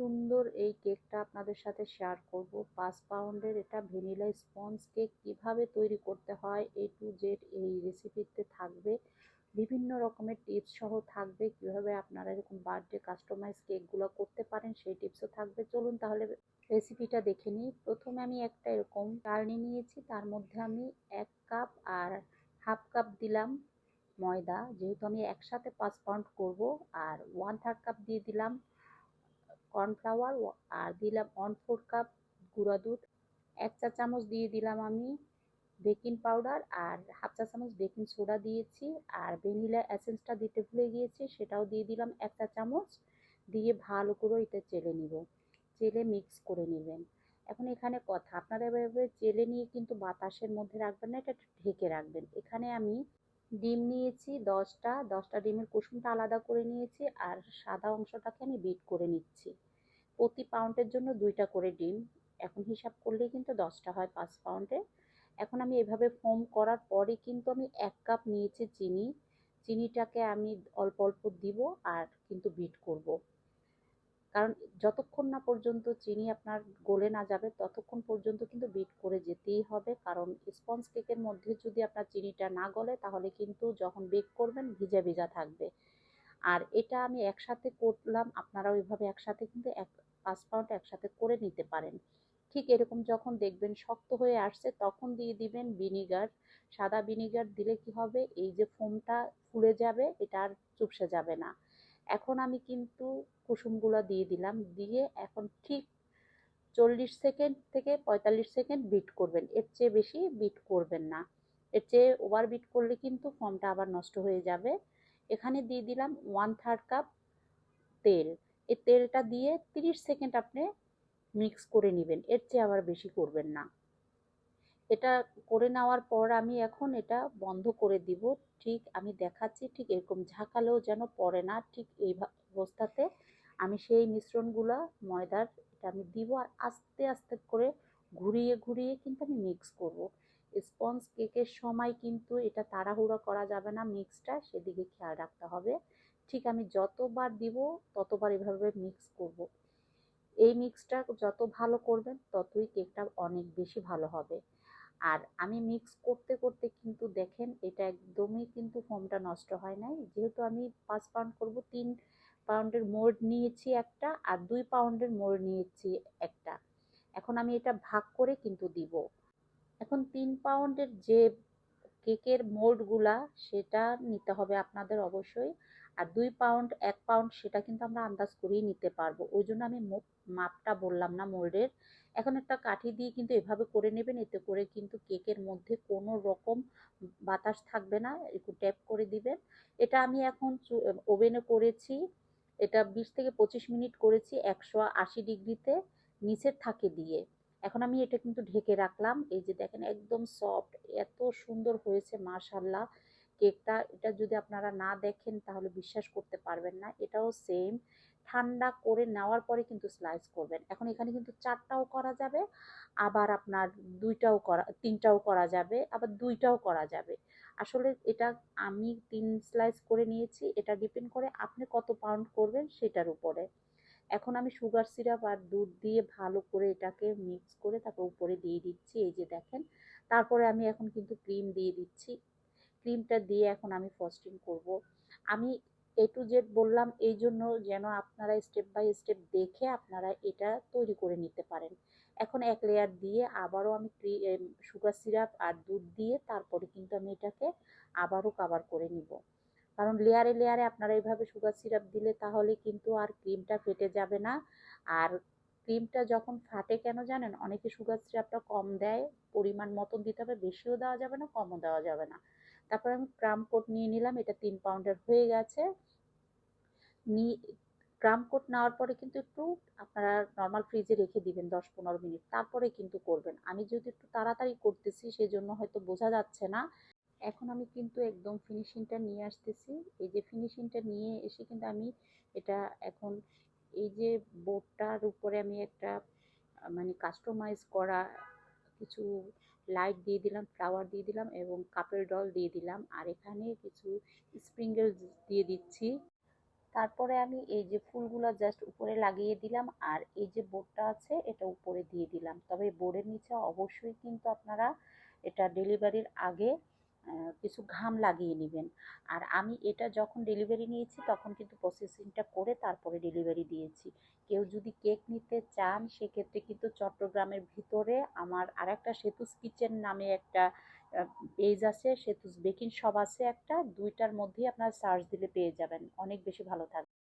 সুন্দর এই কেকটা আপনাদের সাথে শেয়ার করব। পাঁচ পাউন্ডের এটা ভ্যানিলা স্পঞ্জ কেক কীভাবে তৈরি করতে হয় এ টু জেড এই রেসিপিতে থাকবে। বিভিন্ন রকমের টিপস সহ থাকবে, কীভাবে আপনারা এরকম বার্থডে কাস্টমাইজ কেকগুলো করতে পারেন, সেই টিপসও থাকবে। চলুন তাহলে রেসিপিটা দেখে নিই। প্রথমে আমি একটা এরকম চালনি নিয়েছি, তার মধ্যে আমি এক কাপ আর হাফ কাপ দিলাম ময়দা। যেহেতু আমি একসাথে পাঁচ পাউন্ড করব, আর ওয়ান থার্ড কাপ দিয়ে দিলাম কর্নফ্লাওয়ার আর দিলাম ওয়ান ফোর কাপ গুঁড়া দুধ। এক চা চামচ দিয়ে দিলাম আমি বেকিং পাউডার আর হাফ চা চামচ বেকিং সোডা দিয়েছি। আর ভ্যানিলা এসেন্সটা দিতে ভুলে গিয়েছি, সেটাও দিয়ে দিলাম এক চা চামচ। দিয়ে ভালো করে এটা চেলে নিব। চেলে মিক্স করে নেবেন। এখন এখানে কথা, আপনারা এভাবে চেলে নিয়ে কিন্তু বাতাসের মধ্যে রাখবেন না, এটা ঢেকে রাখবেন। এখানে আমি ডিম নিয়েছি দশটা দশটা ডিমের কুসুমটা আলাদা করে নিয়েছি আর সাদা অংশটাকে আমি বিট করে নিচ্ছি। প্রতি পাউন্ডের জন্য দুইটা করে ডিম। এখন হিসাব করলে কিন্তু দশটা হয় পাঁচ পাউন্ডে। এখন আমি এভাবে ফোম করার পরে কিন্তু আমি এক কাপ নিয়েছি চিনি। চিনিটাকে আমি অল্প অল্প দিব আর কিন্তু বিট করব। কারণ যতক্ষণ না পর্যন্ত চিনি আপনার গলে না যাবে, ততক্ষণ পর্যন্ত কিন্তু বিট করে যেতেই হবে। কারণ স্পঞ্জ কেকের মধ্যে যদি আপনার চিনিটা না গলে, তাহলে কিন্তু যখন বেক করবেন, ভিজা ভিজা থাকবে। আর এটা আমি একসাথে করলাম, আপনারা ওইভাবে একসাথে কিন্তু এক পাঁচ পাউন্ড একসাথে করে নিতে পারেন। ঠিক এরকম যখন দেখবেন শক্ত হয়ে আসছে, তখন দিয়ে দিবেন ভিনিগার সাদা ভিনিগার দিলে কি হবে? এই যে ফোমটা ফুলে যাবে, এটা আর চুপসে যাবে না। এখন আমি কিন্তু কুসুমগুলো দিয়ে দিলাম। দিয়ে এখন ঠিক চল্লিশ সেকেন্ড থেকে পঁয়তাল্লিশ সেকেন্ড বিট করবেন। এর চেয়ে বেশি বিট করবেন না। এর চেয়ে ওভার বিট করলে কিন্তু ফর্মটা আবার নষ্ট হয়ে যাবে। এখানে দিয়ে দিলাম ওয়ান থার্ড কাপ তেল। এই তেলটা দিয়ে 30 সেকেন্ড আপনি মিক্স করে নেবেন। এর চেয়ে আবার বেশি করবেন না। এটা করে নেওয়ার পর আমি এখন এটা বন্ধ করে দিব ঠিক আমি দেখাচ্ছি, ঠিক এরকম ঝাঁকালেও যেন পড়ে না, ঠিক এই অবস্থাতে আমি সেই মিশ্রণগুলো, ময়দার এটা আমি দিব আর আস্তে আস্তে করে ঘুরিয়ে ঘুরিয়ে কিন্তু আমি মিক্স করব। স্পঞ্জ কেকের সময় কিন্তু এটা তাড়াহুড়ো করা যাবে না মিক্সটা সেদিকে খেয়াল রাখতে হবে ঠিক আমি যতবার দিব, ততবার এভাবে মিক্স করব। এই মিক্সটা যত ভালো করবেন, ততই কেকটা অনেক বেশি ভালো হবে আর আমি মিক্স করতে করতে কিন্তু দেখেন এটা একদমই কিন্তু ফোমটা নষ্ট হয় নাই। যেহেতু আমি পাঁচ পাউন্ড করব, তিন পাউন্ডের মোল্ড নিয়েছি একটা আর দুই পাউন্ডের মোল্ড নিয়েছি একটা। এখন আমি এটা ভাগ করে কিন্তু দিব। এখন তিন পাউন্ডের যে কেকের মোল্ডগুলা সেটা নিতে হবে আপনাদের অবশ্যই। আর দুই পাউন্ড এক পাউন্ড সেটা কিন্তু আমরা আন্দাজ করেই নিতে পারব। ওই জন্য আমি মাপটা বললাম না মোল্ডের। এখন একটা কাঠি দিয়ে কিন্তু এভাবে করে নেবেন, এতে করে কিন্তু কেকের মধ্যে কোনো রকম বাতাস থাকবে না, একটু ট্যাপ করে দিবেন। এটা আমি এখন ওভেনে করেছি, এটা বিশ থেকে পঁচিশ মিনিট করেছি একশো আশি ডিগ্রিতে, নিচের থাকে দিয়ে। এখন আমি এটা কিন্তু ঢেকে রাখলাম। এই যে দেখেন একদম সফট এত সুন্দর হয়েছে মাশাল্লাহ কেকটা, এটা যদি আপনারা না দেখেন তাহলে বিশ্বাস করতে পারবেন না। এটাও সেম ঠান্ডা করে নেওয়ার পরে কিন্তু স্লাইস করবেন। এখন এখানে কিন্তু চারটাও করা যাবে, আবার আপনার দুইটাও করা, তিনটাও করা যাবে, আবার দুইটাও করা যাবে। আসলে এটা আমি তিন স্লাইস করে নিয়েছি, এটা ডিপেন্ড করে আপনি কত পাউন্ড করবেন সেটার উপরে। এখন আমি সুগার সিরাপ আর দুধ দিয়ে ভালো করে এটাকে মিক্স করে তারপর উপরে দিয়ে দিচ্ছি, এই যে দেখেন। তারপরে আমি এখন কিন্তু ক্রিম দিয়ে দিচ্ছি। ক্রিমটা দিয়ে এখন আমি ফস্টিং করব। আমি এ টু জেড বললাম, এই জন্য যেন আপনারা স্টেপ বাই স্টেপ দেখে আপনারা এটা তৈরি করে নিতে পারেন। এখন এক লেয়ার দিয়ে আবারও আমি সুগার সিরাপ আর দুধ দিয়ে তারপরে কিন্তু আমি এটাকে আবারও কাভার করে নিব। কারণ লেয়ারে লেয়ারে আপনারা এইভাবে সুগার সিরাপ দিলে তাহলে কিন্তু আর ক্রিমটা ফেটে যাবে না। আর ক্রিমটা যখন ফাটে কেন জানেন? অনেকে সুগার সিরাপটা কম দেয়, পরিমাণ মতন দিতে হবে, বেশিও দেওয়া যাবে না, কমও দেওয়া যাবে না। তারপর আমি ক্রাম কোট নিয়ে নিলাম, এটা তিন পাউন্ডের হয়ে গেছে। ক্রাম কোট নেওয়ার পরে কিন্তু একটু আপনারা নর্মাল ফ্রিজে রেখে দিবেন দশ পনেরো মিনিট, তারপরে কিন্তু করবেন। আমি যদি একটু তাড়াতাড়ি করতেছি, সেজন্য হয়তো বোঝা যাচ্ছে না। এখন আমি কিন্তু একদম ফিনিশিংটা নিয়ে আসতেছি। এই যে ফিনিশিংটা নিয়ে এসে কিন্তু আমি এটা এখন, এই যে বোর্ডটার উপরে আমি একটা মানে কাস্টমাইজ করা কিছু লাইট দিয়ে দিলাম ফ্লাওয়ার দিয়ে দিলাম এবং কাপের ডল দিয়ে দিলাম। আর এখানে কিছু স্প্রিঙ্গেল দিয়ে দিচ্ছি। তারপরে আমি এই যে ফুলগুলো জাস্ট উপরে লাগিয়ে দিলাম আর এই যে বোর্ডটা আছে এটা উপরে দিয়ে দিলাম। তবে বোর্ডের নিচে অবশ্যই কিন্তু আপনারা এটা ডেলিভারির আগে কিছু ঘাম লাগিয়ে নেবেন। আর আমি এটা যখন ডেলিভারি নিয়েছি, তখন কিন্তু প্রসেসিংটা করে তারপরে ডেলিভারি দিয়েছি। কেউ যদি কেক নিতে চান, সেক্ষেত্রে কিন্তু চট্টগ্রামের ভিতরে আমার আরেকটা সেতুস কিচেন নামে একটা পেজ আছে, সেতুস বেকিং সব আছে একটা, দুইটার মধ্যেই আপনার সার্চ দিলে পেয়ে যাবেন। অনেক বেশি ভালো থাকবে।